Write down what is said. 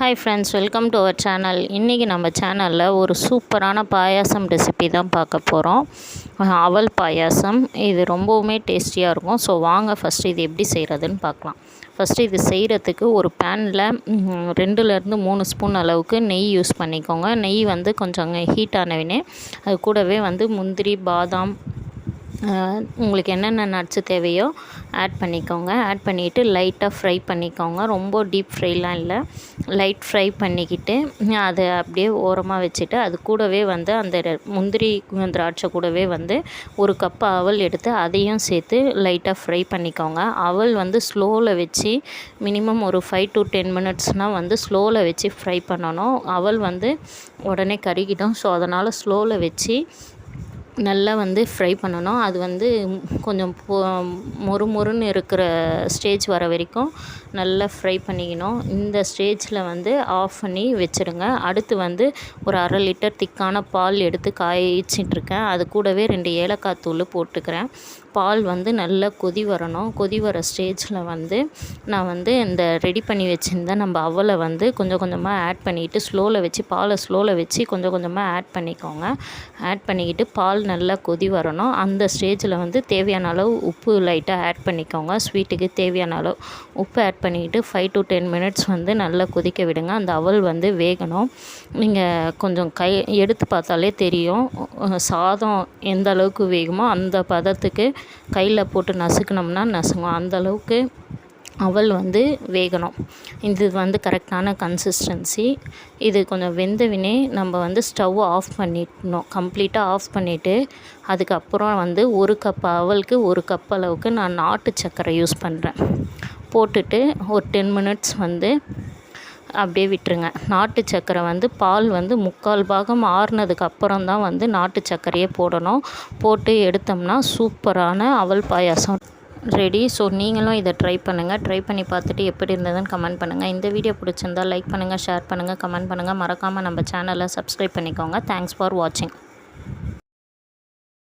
Hi friends welcome to our channel இன்றைக்கி நம்ம சேனலில் ஒரு சூப்பரான பாயாசம் ரெசிபி தான் பார்க்க போகிறோம் அவல் பாயாசம். இது ரொம்பவுமே டேஸ்டியாக இருக்கும். ஸோ வாங்க ஃபஸ்ட்டு இது எப்படி செய்கிறதுன்னு பார்க்கலாம். ஃபஸ்ட்டு இது செய்கிறதுக்கு ஒரு பேனில் ரெண்டுலேருந்து மூணு ஸ்பூன் அளவுக்கு நெய் யூஸ் பண்ணிக்கோங்க. நெய் வந்து கொஞ்சம் ஹீட் ஆனவினே அது கூடவே வந்து முந்திரி பாதாம் உங்களுக்கு என்னென்ன நட்ஸு தேவையோ ஆட் பண்ணிக்கோங்க. ஆட் பண்ணிவிட்டு லைட்டாக ஃப்ரை பண்ணிக்கோங்க. ரொம்ப டீப் ஃப்ரைலாம் இல்லை. லைட் ஃப்ரை பண்ணிக்கிட்டு அதை அப்படியே ஓரமாக வச்சுட்டு அது கூடவே வந்து அந்த முந்திரி திராட்சை கூடவே வந்து ஒரு கப் அவல் எடுத்து அதையும் சேர்த்து லைட்டாக ஃப்ரை பண்ணிக்கோங்க. அவல் வந்து ஸ்லோவில் வச்சு மினிமம் ஒரு ஃபைவ் டு டென் மினிட்ஸ்னால் வந்து ஸ்லோவில் வச்சு ஃப்ரை பண்ணணும். அவல் வந்து உடனே கருகிடும். ஸோ அதனால் ஸ்லோவில் வச்சு நல்லா வந்து ஃப்ரை பண்ணணும். அது வந்து கொஞ்சம் மொறு மொறுன்னு இருக்கிற ஸ்டேஜ் வர வரைக்கும் நல்லா ஃப்ரை பண்ணிக்கணும். இந்த ஸ்டேஜில் வந்து ஆஃப் பண்ணி வச்சுடுங்க. அடுத்து வந்து ஒரு அரை லிட்டர் திக்கான பால் எடுத்து காய்ச்சிட்ருக்கேன் அது கூடவே ரெண்டு ஏலக்காய் தூள் போட்டுக்கிறேன். பால் வந்து நல்லா கொதி வரணும். கொதி வர ஸ்டேஜில் வந்து நான் வந்து இந்த ரெடி பண்ணி வச்சுருந்தேன் நம்ம அவலை வந்து கொஞ்சம் கொஞ்சமாக ஆட் பண்ணிவிட்டு ஸ்லோவில் வச்சு பாலை ஸ்லோவில் வச்சு கொஞ்சம் கொஞ்சமாக ஆட் பண்ணிக்கோங்க. ஆட் பண்ணிக்கிட்டு பால் நல்லா கொதி வரணும். அந்த ஸ்டேஜில் வந்து தேவையான அளவு உப்பு லைட்டாக ஆட் பண்ணிக்கோங்க. ஸ்வீட்டுக்கு தேவையான அளவு உப்பு ஆட் பண்ணிக்கிட்டு ஃபைவ் டு டென் மினிட்ஸ் வந்து நல்லா கொதிக்க விடுங்க. அந்த அவல் வந்து வேகணும். நீங்கள் கொஞ்சம் கை எடுத்து பார்த்தாலே தெரியும். சாதம் எந்த அளவுக்கு வேகுமோ அந்த பதத்துக்கு கையில் போட்டு நசுக்கினோம்னா நசுங்கும். அந்தளவுக்கு அவல் வந்து வேகணும். இது வந்து கரெக்டான கன்சிஸ்டன்சி இது கொஞ்சம் வெந்தவினே நம்ம வந்து ஸ்டவ் ஆஃப் பண்ணிடணும். கம்ப்ளீட்டாக ஆஃப் பண்ணிவிட்டு அதுக்கப்புறம் வந்து ஒரு கப் அவலுக்கு ஒரு கப் அளவுக்கு நான் நாட்டு சர்க்கரை யூஸ் பண்ணுறேன் போட்டுட்டு ஒரு டென் மினிட்ஸ் வந்து அப்படியே விட்டுருங்க. நாட்டு சர்க்கரை வந்து பால் வந்து முக்கால் பாகம் ஆறுனதுக்கு அப்புறம் தான் வந்து நாட்டு சர்க்கரையே போடணும். போட்டு எடுத்தோம்னா சூப்பரான அவல் பாயாசம் ரெடி. ஸோ நீங்களும் இதை ட்ரை பண்ணுங்கள் ட்ரை பண்ணி பார்த்துட்டு எப்படி இருந்ததுன்னு கமெண்ட் பண்ணுங்கள் இந்த வீடியோ பிடிச்சிருந்தால் லைக் பண்ணுங்கள் ஷேர் பண்ணுங்கள் கமெண்ட் பண்ணுங்கள் மறக்காமல் நம்ம சேனலை சப்ஸ்கிரைப் பண்ணிக்கோங்க. தேங்க்ஸ் ஃபார் வாட்சிங்